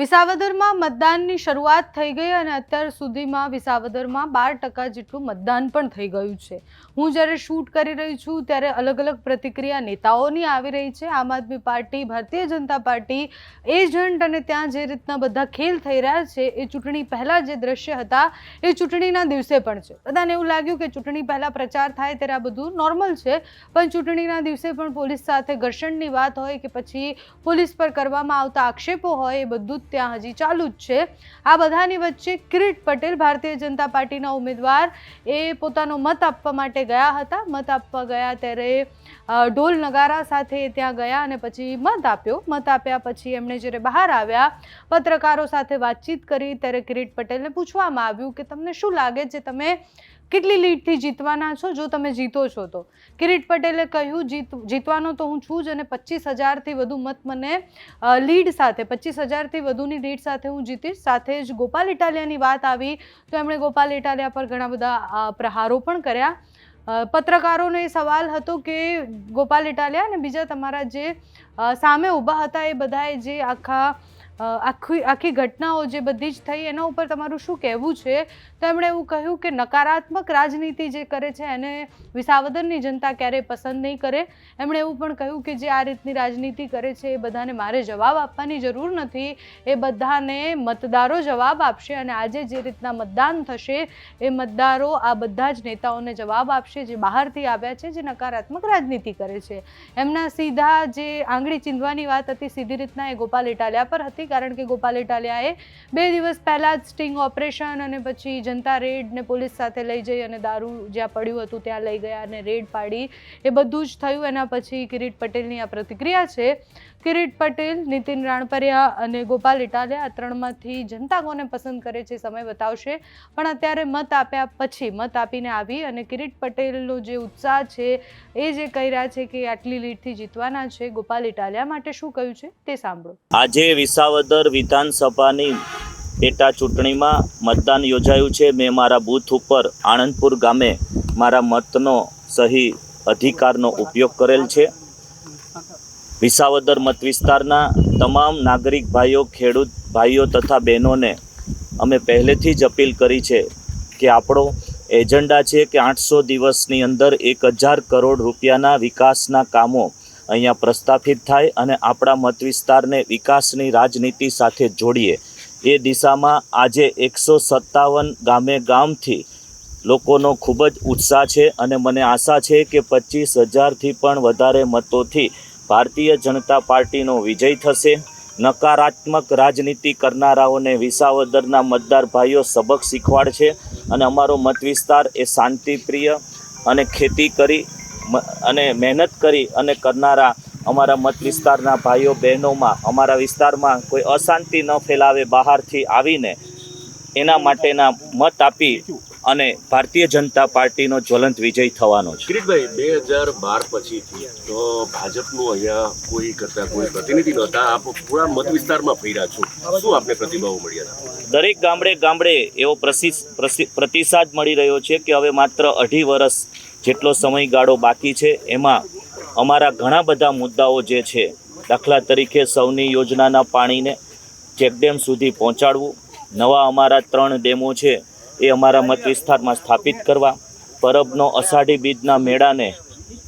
વિસાવદરમાં મતદાનની શરૂઆત થઈ ગઈ અને અત્યાર સુધીમાં વિસાવદરમાં બાર ટકા જેટલું મતદાન પણ થઈ ગયું છે. હું જ્યારે શૂટ કરી રહી છું ત્યારે અલગ અલગ પ્રતિક્રિયા નેતાઓની આવી રહી છે. આમ આદમી party, Bharatiya Janata party, agent અને ત્યાં જે રીતના બધા ખેલ થઈ રહ્યા છે, એ ચૂંટણી પહેલાં જે દ્રશ્ય હતા, એ ચૂંટણીના દિવસે પણ છે. બધાને એવું લાગ્યું કે ચૂંટણી પહેલાં પ્રચાર થાય ત્યારે આ બધું નોર્મલ છે, પણ ચૂંટણીના દિવસે પણ પોલીસ સાથે ઘર્ષણની વાત હોય કે પછી પોલીસ પર કરવામાં આવતા આક્ષેપો હોય, એ બધું ત્યાં હજી ચાલુ જ છે. આ બધાની વચ્ચે કિરીટ પટેલ ભારતીય જનતા પાર્ટીના ઉમેદવાર એ પોતાનો મત આપવા માટે ગયા હતા. મત આપવા ગયા ત્યારે ઢોલ નગારા સાથે ત્યાં ગયા અને પછી મત આપ્યો. મત આપ્યા પછી એમણે જ્યારે બહાર આવ્યા, પત્રકારો સાથે વાતચીત કરી ત્યારે કિરીટ પટેલને પૂછવામાં આવ્યું કે તમને શું લાગે છે તમે કેટલી લીડથી જીતવાના છો? જો તમે જીતો છો તો. કિરીટ પટેલે કહ્યું, જીત, જીતવાનો તો હું છું જ અને પચીસ હજારથી વધુ મત મને લીડ સાથે, પચીસ હજારથી વધુની ડેટ સાથે હું જીતીશ, સાથે જ ગોપાલ ઇટાલિયાની વાત આવી, તો એમણે ગોપાલ ઇટાલિયા પર ઘણા બધા પ્રહારો પણ કર્યા. પત્રકારોને સવાલ હતો કે ગોપાલ ઇટાલિયા અને બીજા તમારા જે સામે ઊભા હતા એ બધાએ જે આખા આખી આખી ઘટનાઓ જે બધી જ થઈ, એના ઉપર તમારું શું કહેવું છે? તો એમણે એવું કહ્યું કે નકારાત્મક રાજનીતિ જે કરે છે, એને વિસાવદરની જનતા ક્યારેય પસંદ નહીં કરે. એમણે એવું પણ કહ્યું કે જે આ રીતની રાજનીતિ કરે છે, એ બધાને મારે જવાબ આપવાની જરૂર નથી. એ બધાને મતદારો જવાબ આપશે અને આજે જે રીતના મતદાન થશે, એ મતદારો આ બધા જ નેતાઓને જવાબ આપશે જે બહારથી આવ્યા છે, જે નકારાત્મક રાજનીતિ કરે છે. એમના સીધા જે આંગળી ચીંધવાની વાત હતી, સીધી રીતના એ ગોપાલ ઇટાલિયા પર હતી. કારણ કે ગોપાલ ઇટાલિયાએ બે દિવસ પહેલાં જ સ્ટિંગ ઓપરેશન અને પછી જનતા રેડ ને પોલીસ સાથે લઈ જઈ અને દારૂ જ્યાં પડ્યું હતું ત્યાં લઈ ગયા અને રેડ પાડી. એ બધું જ થયું. એના પછી કિરીટ પટેલની આ પ્રતિક્રિયા છે. કિરીટ પટેલ, નીતિન રાણપરિયા અને ગોપાલ ઇટાલિયા આ ત્રણમાંથી જનતા કોને પસંદ કરે છે સમય બતાવશે. પણ અત્યારે મત આપ્યા પછી મત આપીને આવી અને કિરીટ પટેલનો જે ઉત્સાહ છે એ જે કહી રહ્યા છે કે આટલી લીડથી જીતવાના છે. ગોપાલ ઇટાલિયા માટે શું કહ્યું છે તે સાંભળો. આજે વિસાવદર વિધાનસભાની પેટા ચૂંટણીમાં મતદાન યોજાયું છે. મેં મારા બૂથ ઉપર આણંદપુર ગામે મારા મતનો સહી અધિકારનો ઉપયોગ કરેલ છે. વિસાવદર મત વિસ્તારના તમામ નાગરિક ભાઈઓ, ખેડૂત ભાઈઓ તથા બહેનોને અમે પહેલેથી જ અપીલ કરી છે કે આપણો એજન્ડા છે કે આઠસો દિવસની અંદર એક હજાર કરોડ રૂપિયાના વિકાસના કામો અહીંયા પ્રસ્થાપિત થાય અને આપણા મત વિસ્તારને વિકાસની રાજનીતિ સાથે જોડીએ. એ દિશામાં આજે એકસો સત્તાવન ગામે ગામથી લોકોનો ખૂબ જ ઉત્સાહ છે અને મને આશા છે કે પચીસ હજારથી પણ વધારે મતોથી ભારતીય જનતા પાર્ટીનો વિજય થશે. નકારાત્મક રાજનીતિ કરનારાઓને વિસાવદરના મતદાર ભાઈઓ સબક શીખવાડશે અને અમારો મત વિસ્તાર એ શાંતિપ્રિય અને ખેતી કરી અને મહેનત કરી અને કરનારા અમારા મત વિસ્તારના ભાઈઓ બહેનોમાં અમારા વિસ્તારમાં કોઈ અશાંતિ ન ફેલાવે બહારથી આવીને એના માટેના મત આપી અને ભારતીય જનતા પાર્ટીનો જ્વલંત વિજય થવાનો છે. કિરીટભાઈ બે હજાર બાર પછીથી તો ભાજપનું અહીંયા કોઈ કરતા કોઈ પ્રતિનિધિ નહોતા. આપ પૂરા મત વિસ્તારમાં ફર્યા છો. શું આપને પ્રતિભાવો મળ્યા દરેક ગામડે ગામડે એવો પ્રતિસાદ મળી રહ્યો છે કે હવે માત્ર અઢી વર્ષ જેટલો સમયગાળો બાકી છે, એમાં અમારા ઘણા બધા મુદ્દાઓ જે છે, દાખલા તરીકે સૌની યોજનાના પાણીને ચેકડેમ સુધી પહોંચાડવું, નવા અમારા ત્રણ ડેમો છે, એ અમારા મત વિસ્તારમાં સ્થાપિત કરવા, પરબનો અષાઢી બીજના મેળાને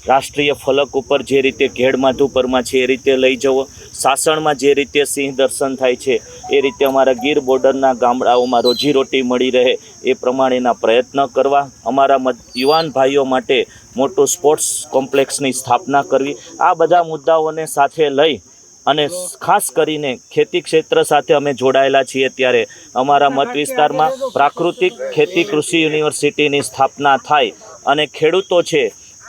રાષ્ટ્રીય ફલક ઉપર જે રીતે ઘેડ માધુપરમાં છે એ રીતે લઈ જવો. સાસણમાં જે રીતે સિંહ દર્શન થાય છે, એ રીતે અમારા ગીર બોર્ડરના ગામડાઓમાં રોજીરોટી મળી રહે એ પ્રમાણેના પ્રયત્ન કરવા. અમારા યુવાન ભાઈઓ માટે મોટું સ્પોર્ટ્સ કોમ્પ્લેક્સની સ્થાપના કરવી. આ બધા મુદ્દાઓને સાથે લઈ અને ખાસ કરીને ખેતી ક્ષેત્ર સાથે અમે જોડાયેલા છીએ ત્યારે અમારા મત વિસ્તારમાં પ્રાકૃતિક ખેતી કૃષિ યુનિવર્સિટીની સ્થાપના થાય અને ખેડૂતો છે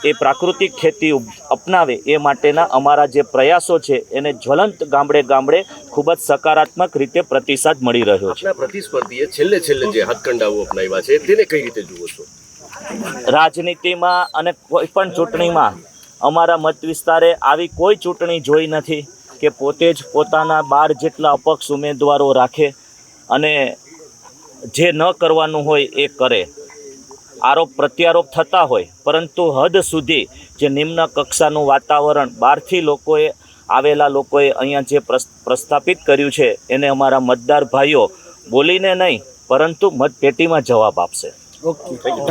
એ પ્રાકૃતિક ખેતી અપનાવે એ માટેના અમારા જે પ્રયાસો છે એને જ્વલંત ગામડે ગામડે ખૂબ જ સકારાત્મક રીતે પ્રતિસાદ મળી રહ્યો છે. પ્રતિસ્પર્ધીએ છેલ્લે છેલ્લે જે હાથકંડાઓ અપનાવ્યા છે તેને કઈ રીતે જુઓ છો? રાજનીતિમાં અને કોઈ પણ ચૂંટણીમાં અમારા મત વિસ્તારે આવી કોઈ ચૂંટણી જોઈ નથી કે પોતે જ પોતાના બાર જેટલા અપક્ષ ઉમેદવારો રાખે અને જે ન કરવાનું હોય એ કરે. આરોપ પ્રત્યારોપ થતા હોય પરંતુ હદ સુધી જે નિમ્ન કક્ષાનું વાતાવરણ બહારથી લોકોએ આવેલા લોકોએ અહીંયા જે પ્રસ- પ્રસ્થાપિત કર્યું છે એને અમારા મતદાર ભાઈઓ બોલીને નહીં પરંતુ મતપેટીમાં જવાબ આપશે. Okay thank you